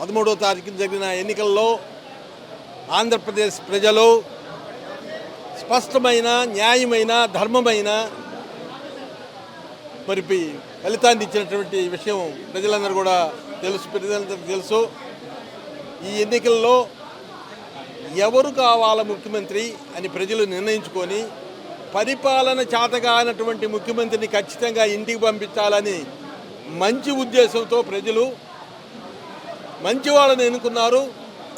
పదమూడవ తారీఖున జరిగిన ఎన్నికల్లో ఆంధ్రప్రదేశ్ ప్రజలు స్పష్టమైన న్యాయమైన ధర్మమైన మరి ఫలితాన్ని ఇచ్చినటువంటి విషయం ప్రజలందరూ కూడా తెలుసు ప్రజలందరికీ తెలుసు. ఈ ఎన్నికల్లో ఎవరు కావాల ముఖ్యమంత్రి అని ప్రజలు నిర్ణయించుకొని పరిపాలన చేతగానటువంటి ముఖ్యమంత్రిని ఖచ్చితంగా ఇంటికి పంపించాలని మంచి ఉద్దేశంతో ప్రజలు మంచి వాళ్ళని ఎన్నుకున్నారు.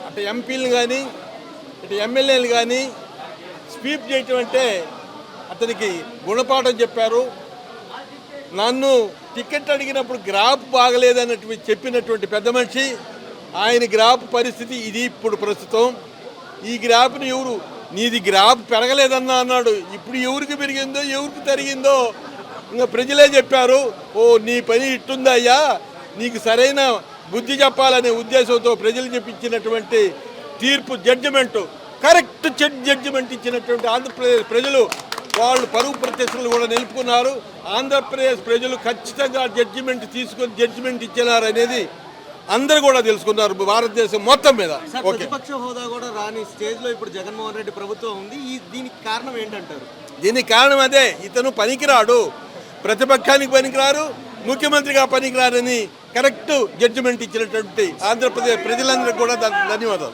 అటు ఎంపీలు కానీ ఇటు ఎమ్మెల్యేలు కానీ స్వీప్ చేయటం అంటే అతనికి గుణపాఠం చెప్పారు. నన్ను టికెట్ అడిగినప్పుడు గ్రాఫ్ బాగలేదన్నట్టు చెప్పినటువంటి పెద్ద మనిషి ఆయన గ్రాఫ్ పరిస్థితి ఇది ఇప్పుడు ప్రస్తుతం. ఈ గ్రాఫ్ని ఎవరు నీది గ్రాఫ్ పెరగలేదన్నా అన్నాడు. ఇప్పుడు ఎవరికి పెరిగిందో ఎవరికి తరిగిందో ఇంకా ప్రజలే చెప్పారు. ఓ నీ పని ఇట్టుందయ్యా నీకు సరైన బుద్ధి చెప్పాలనే ఉద్దేశంతో ప్రజలు చెప్పించినటువంటి తీర్పు జడ్జిమెంట్ కరెక్ట్ జడ్జిమెంట్ ఇచ్చినటువంటి ఆంధ్రప్రదేశ్ ప్రజలు వాళ్ళు పరువు ప్రతిష్టలు కూడా నిలుపుకున్నారు. ఆంధ్రప్రదేశ్ ప్రజలు ఖచ్చితంగా జడ్జిమెంట్ తీసుకొని జడ్జిమెంట్ ఇచ్చినారు అనేది అందరూ కూడా తెలుసుకున్నారు భారతదేశం మొత్తం మీద. ప్రతిపక్ష హోదా కూడా రాని స్టేజ్లో ఇప్పుడు జగన్మోహన్ రెడ్డి ప్రభుత్వం ఉంది. ఈ దీనికి కారణం ఏంటంటారు? దీనికి కారణం అదే ఇతను పనికిరాడు. ప్రతిపక్షానికి పనికిరారు ముఖ్యమంత్రిగా పనికిరారని కరెక్ట్ జడ్జిమెంట్ ఇచ్చినటువంటి ఆంధ్రప్రదేశ్ ప్రజలందరికీ కూడా ధన్యవాదాలు.